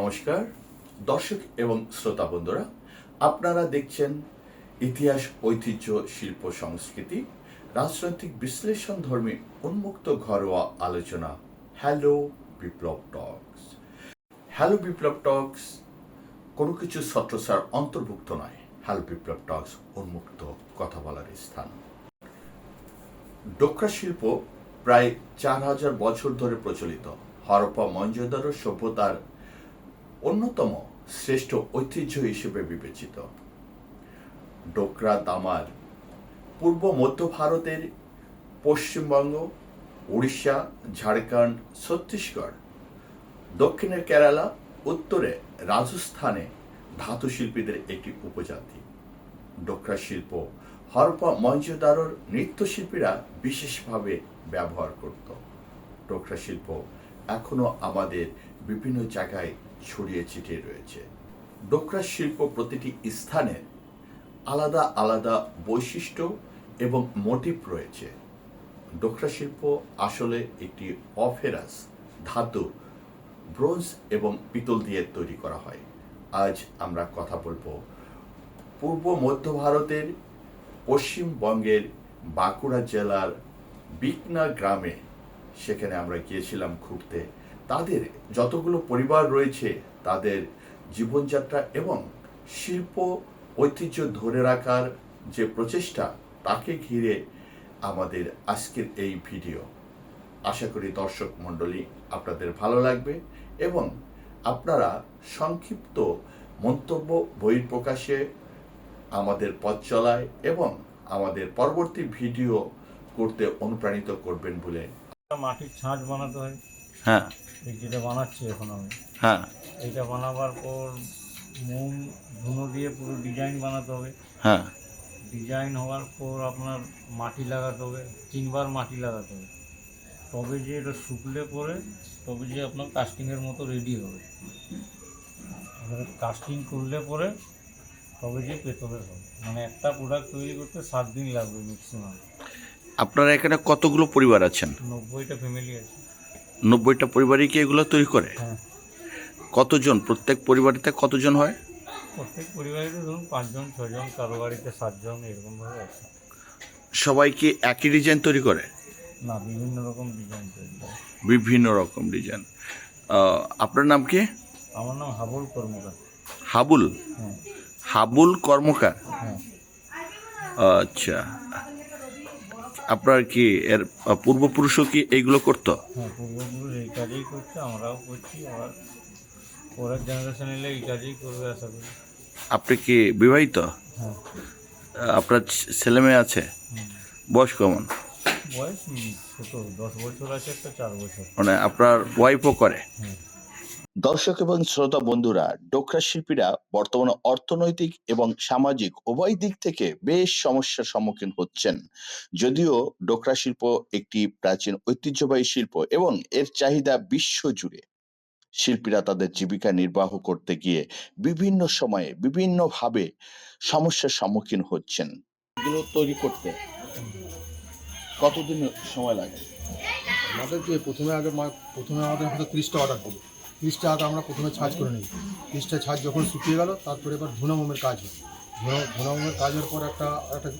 নমস্কার। দর্শক এবং শ্রোতা বন্ধুরা, আপনারা দেখছেন ইতিহাস, ঐতিহ্য, শিল্প, সংস্কৃতি, রাজনৈতিক বিশ্লেষণ ধর্মী উন্মুক্ত ঘরোয়া আলোচনা হ্যালো বিপ্লব টক্স হ্যালো বিপ্লব টক্স কোনো কিছু ছত্রসার অন্তর্ভুক্ত নয়। হ্যালো বিপ্লব টক্স উন্মুক্ত কথা বলার স্থান। ডোকরা শিল্প প্রায় চার হাজার বছর ধরে প্রচলিত। হরপ্পা মঞ্জদারো সভ্যতার অন্যতম শ্রেষ্ঠ ঐতিহ্য হিসেবে বিবেচিত। ডোকরা দামার পূর্ব মধ্য ভারতের পশ্চিমবঙ্গ, উড়িষ্যা, ঝাড়খণ্ড, ছত্তিশগড়, দক্ষিণের কেরালা, উত্তরে রাজস্থানে ধাতু শিল্পীদের একটি উপজাতি। ডোকরা শিল্প হরপ্পা মঞ্জদারোর নৃত্যশিল্পীরা বিশেষভাবে ব্যবহার করত। ডোকরা শিল্প এখনও আমাদের বিভিন্ন জায়গায় ছড়িয়ে ছিটিয়ে রয়েছে। ডোকরা শিল্প প্রতিটি স্থানের আলাদা আলাদা বৈশিষ্ট্য এবং মোটিভ রয়েছে। ডোকরা শিল্প আসলে একটি অফেরাস ধাতু, ব্রোঞ্জ এবং পিতল দিয়ে তৈরি করা হয়। আজ আমরা কথা বলব পূর্ব মধ্য ভারতের পশ্চিমবঙ্গের বাঁকুড়া জেলার বিকনা গ্রামে। সেখানে আমরা গিয়েছিলাম ঘুরতে। তাদের যতগুলো পরিবার রয়েছে তাদের জীবনযাত্রা এবং শিল্প ঐতিহ্য ধরে রাখার যে প্রচেষ্টা তাকে ঘিরে আমাদের আজকের এই ভিডিও। আশা করি দর্শক মণ্ডলী আপনাদের ভালো লাগবে এবং আপনারা সংক্ষিপ্ত মন্তব্য বই প্রকাশে আমাদের পথ চলায় এবং আমাদের পরবর্তী ভিডিও করতে অনুপ্রাণিত করবেন বলে মাটির ছাঁচ বানাতে হয়। হ্যাঁ। যেটা বানাচ্ছি এখন আমি। হ্যাঁ। এইটা বানাবার পর মোম ধুনো দিয়ে পুরো ডিজাইন বানাতে হবে। হ্যাঁ। ডিজাইন হওয়ার পর আপনার মাটি লাগাতে হবে তিনবার মাটি লাগাতে হবে। তবে যে এটা শুকলে পরে তবে যে আপনার কাস্টিংয়ের মতো রেডি হবে। কাস্টিং করলে পরে তবে যে পেতলের হবে। মানে একটা প্রোডাক্ট তৈরি করতে সাত দিন লাগবে ম্যাক্সিমাম আপনারা এখানে কতগুলো পরিবার আছেন? নব্বইটা ফ্যামিলি আছে। নব্বইটা পরিবারই কি এগুলো তৈরি করে? হ্যাঁ। কতজন? প্রত্যেক পরিবারেতে কতজন হয়? প্রত্যেক পরিবারে ধরুন পাঁচজন ছজন কারও বাড়িতে সাতজন এরকমভাবে আছে। সবাই কি একই ডিজাইন তৈরি করে? না বিভিন্ন রকম ডিজাইন তৈরি করে। বিভিন্ন রকম ডিজাইন আপনার নাম কি? আমার নাম হাবুল কর্মকার। হাবুল? হ্যাঁ। হাবুল কর্মকার? হ্যাঁ। আচ্ছা। আপনার কি এর পূর্বপুরুষও কি এইগুলো করতো? হ্যাঁ পূর্বপুরুষ এই কাজেই করছে আমরাও করছি আবার পরের জেনারেশন এলে এই কাজেই করবে আশা করি। আপনি কি বিবাহিত? হ্যাঁ। আপনার ছেলে মেয়ে আছে? বয়স কেমন? বয়স ছোট দশ বছর আছে একটা চার বছর। মানে আপনার ওয়াইফও করে? হ্যাঁ। দর্শক এবং শ্রোতা বন্ধুরা ডোকরা শিল্পীরা বর্তমানে অর্থনৈতিক এবং সামাজিক উভয় দিক থেকে বেশ সমস্যার সম্মুখীন হচ্ছেন। যদিও ডোকরা শিল্প একটি প্রাচীন ঐতিহ্যবাহী শিল্প এবং এর চাহিদা বিশ্ব জুড়ে। শিল্পীরা তাদের জীবিকা নির্বাহ করতে গিয়ে বিভিন্ন সময়ে বিভিন্নভাবে সমস্যার সম্মুখীন হচ্ছেন। এগুলো তৈরি করতে কতদিন সময় লাগে? আমাদেরকে প্রথমে আগে প্রথমে আমাদের হয়তো তিরিশটা অর্ডার করব। তিরিশটা আগে আমরা প্রথমে ছাঁচ করে নিই। তিরিশটা ছাঁচ যখন শুকিয়ে গেল তারপরে এবার ধুনা মোমের কাজ হয়। ধুনা ধুনা মোমের কাজের পর একটা আরেকটা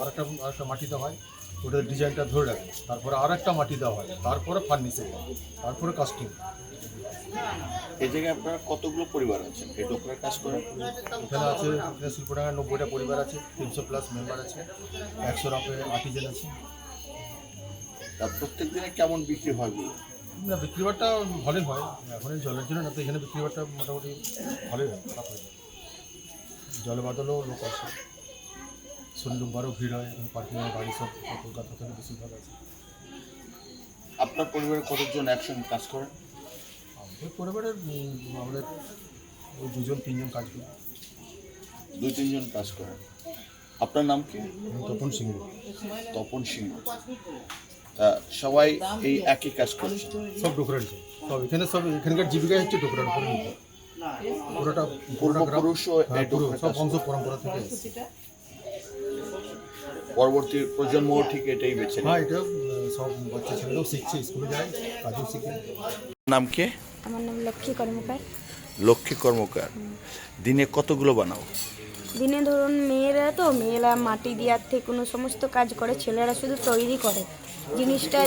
আরেকটা আরেকটা মাটি দেওয়া হয়। ওটার ডিজাইনটা ধরে রাখে। তারপরে আর একটা মাটি দেওয়া হয়। তারপরে ফার্নিশিং তারপরে কাস্টিং এই জায়গায় আপনার কতগুলো পরিবার আছেন এই ডোকরার কাজ করেন? এখানে আছে এখানে শিল্পডাঙ্গায় নব্বইটা পরিবার আছে তিনশো প্লাস মেম্বার আছে একশোর আপে আর্টিজেন আছে। তার প্রত্যেক দিনে কেমন বিক্রি হয় না বিক্রিবারটা ভালোই হয়। এখন জলের জন্য না তো এখানে বিক্রিবারটা মোটামুটি ভালোই হয় খারাপ হয় না। জলে বাদলেও লোক আসে শনিবারও ভিড় হয় এবং পার্কিংয়ের গাড়ি সব কলকাতা থেকে বেশিরভাগ আছে। আপনার পরিবারে কতজন একসঙ্গে কাজ করেন? আমাদের পরিবারের আমাদের ওই দুজন তিনজন কাজ করি। দুই তিনজন কাজ করেন। আপনার নাম কি? তপন সিংহ। তপন সিংহ। সবাই এই একই কাজ করছে। সব ডোকরার সব এখানে সব এখানকার জীবিকা হচ্ছে ডোকরার উপরে পুরোটা হ্যাঁ, সব বংশ পরম্পরা থেকে পরবর্তী প্রজন্ম ঠিক এটাই বেছে হ্যাঁ এটা সব বাচ্চা ছেলেরাও শিখছে স্কুলে যায় কাজও শিখে। নাম কি? আমার নাম লক্ষ্মী কর্মকার। লক্ষ্মী কর্মকার। দিনে কতগুলো বানাও? দিনে ধরুন মেয়েরা তো মেয়েরা মাটি দেওয়ার থেকে কোনো সমস্ত কাজ করে ছেলেরা শুধু তৈরি করে। জিনিসটা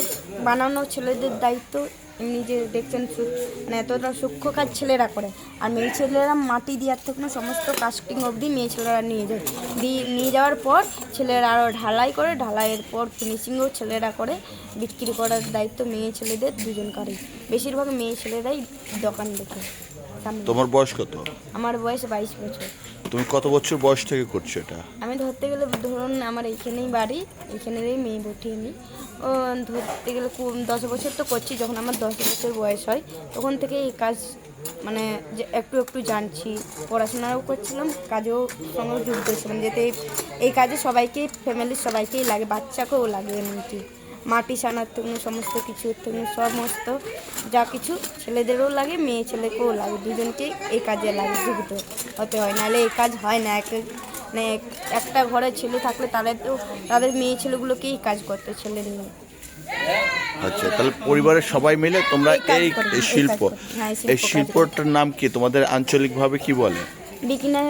বানানো ছেলেদের দায়িত্ব এমনি যে দেখছেন মানে এতটা সূক্ষ্ম কাজ ছেলেরা করে। আর মেয়ে ছেলেরা মাটি দেওয়ার থেকে কোনো সমস্ত কাস্টিং অবধি মেয়ে ছেলেরা নিয়ে যায়। দিয়ে নিয়ে যাওয়ার পর ছেলেরা আরও ঢালাই করে ঢালাইয়ের পর ফিনিশিংও ছেলেরা করে। বিক্রি করার দায়িত্ব মেয়ে ছেলেদের দুজনকারই বেশিরভাগ মেয়ে ছেলেরাই দোকান দেখে। তোমার বয়স কত? আমার বয়স বাইশ বছর। তুমি কত বছর বয়স থেকে করছ এটা? আমি ধরতে গেলে ধরুন আমার এইখানেই বাড়ি, এইখানেরই মেয়ে বটি আমি। ও, ধরতে গেলে দশ বছর তো করছি, যখন আমার দশ বছর বয়স হয়, তখন থেকে এই কাজ মানে যে একটু একটু জানছি। পড়াশোনাও করছিলাম, কাজেও সঙ্গে যুক্ত ছিলাম, যাতে এই- কাজে সবাইকেই ফ্যামিলির সবাইকেই লাগে, বাচ্চাকেও লাগে এমনকি। মাটি সানার থেকে সমস্ত কিছু থেকে সমস্ত যা কিছু ছেলেদেরও লাগে মেয়ে ছেলেকেও লাগে দুজনকেই এই কাজে লাগে যুক্ত হতে হয়। নাহলে এই কাজ হয় না এক মানে এক- একটা ঘরে ছেলে থাকলে তাদের তো তাদের মেয়ে ছেলেগুলোকেই কাজ করতে ছেলে নিয়ে আচ্ছা তাহলে পরিবারের সবাই মিলে তোমরা এই শিল্প। হ্যাঁ, এই শিল্পটার নাম কি? তোমাদের আঞ্চলিকভাবে কি বলে? বিকিনা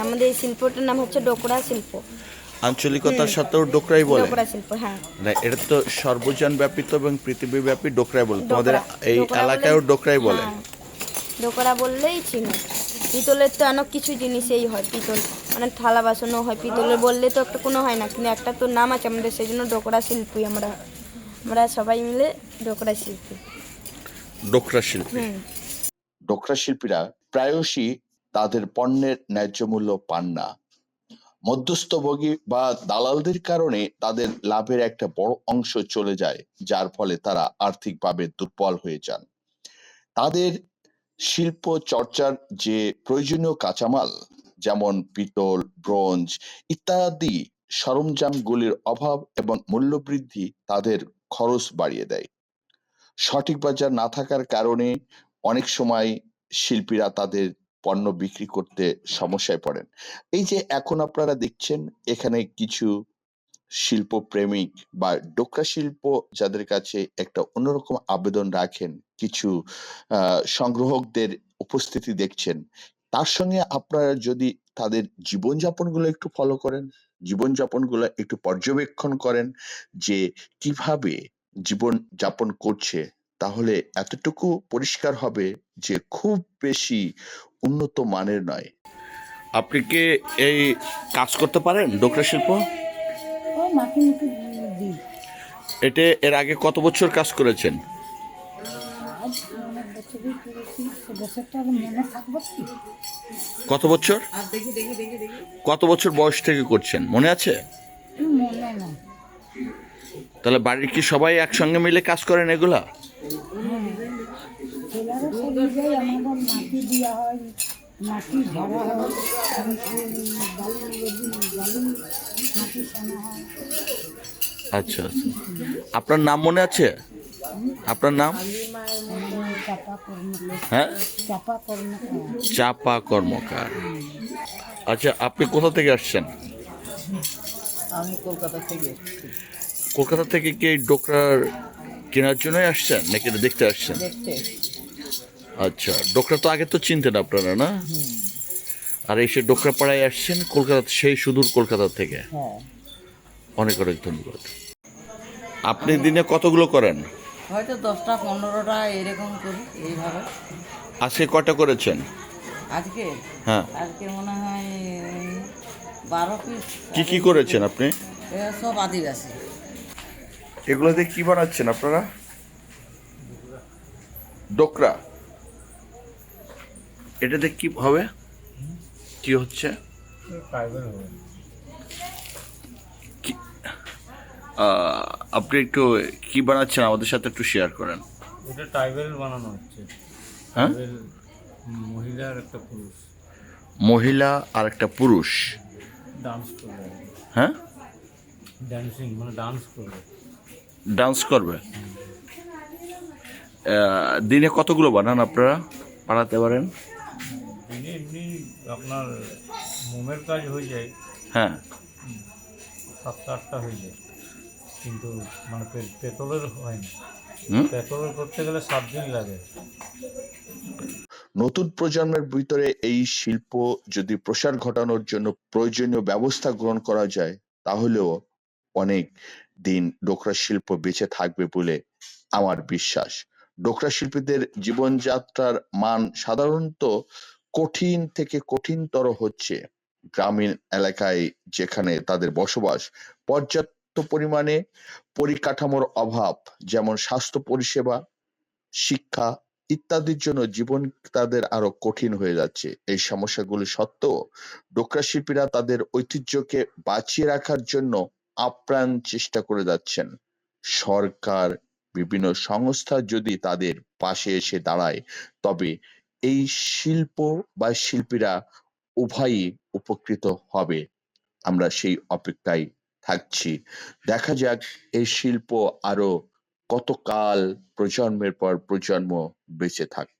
আমাদের এই শিল্পটার নাম হচ্ছে ডোকরা শিল্প। আঞ্চলিকতার সাথেও ডোকরাই বলে। ডোকরা শিল্প হ্যাঁ। না এটা তো সর্বজন ব্যাপিত এবং পৃথিবীব্যাপী ডোকরাই বলে। তোমাদের এই এলাকায়ও ডোকরাই বলে। হ্যাঁ, ডোকরা বললেই চিনি। পিতলের তো অনেক কিছু জিনিসেই হয় পিতল। মানে থালা বাসনও হয় পিতলের বললে তো একটা কোনো হয় না কিন্তু একটা তো নাম আছে আমাদের সেই জন্য ডোকরা শিল্পী আমরা। আমরা সবাই মিলে ডোকরা শিল্পী। ডোকরা শিল্পী। ডোকরা শিল্পীরা প্রায়শই তাদের পণ্যের ন্যায্য মূল্য পান না। মধ্যস্থভোগী বা দালালদের কারণে তাদের লাভের একটা বড় অংশ চলে যায়, যার ফলে তারা আর্থিকভাবে দুর্বল হয়ে যান। তাদের শিল্প চর্চার যে প্রয়োজনীয় কাঁচামাল, যেমন পিতল, ব্রোঞ্জ ইত্যাদি সরঞ্জামগুলির অভাব এবং মূল্যবৃদ্ধি তাদের খরচ বাড়িয়ে দেয়। সঠিক বাজার না থাকার কারণে অনেক সময় শিল্পীরা তাদের পণ্য বিক্রি করতে সমস্যায় পড়েন। এই যে এখন আপনারা দেখছেন, এখানে কিছু শিল্প প্রেমিক বা ডোকরা শিল্প যাদের কাছে একটা অন্যরকম আবেদন রাখেন, কিছু সংগ্রাহকদের উপস্থিতি দেখছেন, তার সঙ্গে আপনারা যদি তাদের জীবনযাপনগুলো একটু ফলো করেন, জীবনযাপনগুলো একটু পর্যবেক্ষণ করেন যে কীভাবে জীবন যাপন করছে তাহলে এতটুকু পরিষ্কার হবে যে খুব বেশি উন্নত মানের নয়। আপনি কি এই কাজ করতে পারেন ডোকরা শিল্প? এটা এর আগে কত বছর কাজ করেছেন? কত বছর? কত বছর বয়স থেকে করছেন? মনে আছে? মনে তাহলে বাড়ির কি সবাই একসঙ্গে মিলে কাজ করেন এগুলা? ছেলেরা সব আমাদের মাটি দেওয়া হয় মাটি ঝাড়া হয় বালি বালি মাটি সানা হয় আচ্ছা আচ্ছা। আপনার নাম মনে আছে? আপনার নাম? চাপা হ্যাঁ? চাপা কর্ম কর্মকার। আচ্ছা আপনি কোথা থেকে আসছেন? আমি কলকাতা থেকে কলকাতা থেকে কি ডোকরার কেনার জন্যই আসছেন? নাকি এটা দেখতে আসছেন? আচ্ছা ডোকরা তো আগে তো চিনতেন আপনারা না? আর এসে ডোকরা পাড়ায় আসছেন কলকাতা সেই সুদূর কলকাতা থেকে? হ্যাঁ। অনেক অনেক ধন্যবাদ। আপনি দিনে কতগুলো করেন? হয়তো দশটা পনেরোটা এরকম করি এইভাবে। আজকে কটা করেছেন? আজকে? হ্যাঁ। আজকে মনে হয় বারো পিস। কি কি করেছেন আপনি? সব আদিবাসী। এগুলো দিয়ে কি বানাচ্ছেন আপনারা? ডোকরা। এটাতে কি হবে? কি হচ্ছে? আপনি একটু কি বানাচ্ছেন আমাদের সাথে একটু শেয়ার করেন। এটা ট্রাইবেল বানানো হচ্ছে। হ্যাঁ? ট্রাইবেল মহিলার একটা পুরুষ। মহিলা আর একটা পুরুষ। ডান্স করবে। হ্যাঁ? ড্যান্সিং মানে ডান্স করবে। ডান্স করবে। দিনে কতগুলো বানান আপনারা? বানাতে পারেন? দিনে এমনি আপনার মোমের কাজ হয়ে যায়। হ্যাঁ। সাতটা আটটা হয়ে যায়। কিন্তু মানে পে- পেতলের হয় না। পেতলের করতে গেলে সাত দিন লাগে। নতুন প্রজন্মের ভিতরে এই শিল্প যদি প্রসার ঘটানোর জন্য প্রয়োজনীয় ব্যবস্থা গ্রহণ করা যায় তাহলেও অনেক দিন ডোকরা শিল্প বেঁচে থাকবে বলে আমার বিশ্বাস। ডোকরা শিল্পীদের জীবনযাত্রার মান সাধারণত কঠিন থেকে কঠিনতর হচ্ছে। গ্রামীণ এলাকায় যেখানে তাদের বসবাস, পর্যাপ্ত পরিমাণে পরিকাঠামোর অভাব, যেমন স্বাস্থ্য পরিষেবা, শিক্ষা ইত্যাদির জন্য জীবন তাদের আরও কঠিন হয়ে যাচ্ছে। এই সমস্যাগুলি সত্ত্বেও ডোকরা শিল্পীরা তাদের ঐতিহ্যকে বাঁচিয়ে রাখার জন্য আপ্রাণ চেষ্টা করে যাচ্ছেন। সরকার, বিভিন্ন সংস্থা যদি তাদের পাশে এসে দাঁড়ায়, তবে এই শিল্প বা শিল্পীরা উভয়ই উপকৃত হবে। আমরা সেই অপেক্ষায় থাকছি। দেখা যাক এই শিল্প আরও কতকাল প্রজন্মের পর প্রজন্ম বেঁচে থাক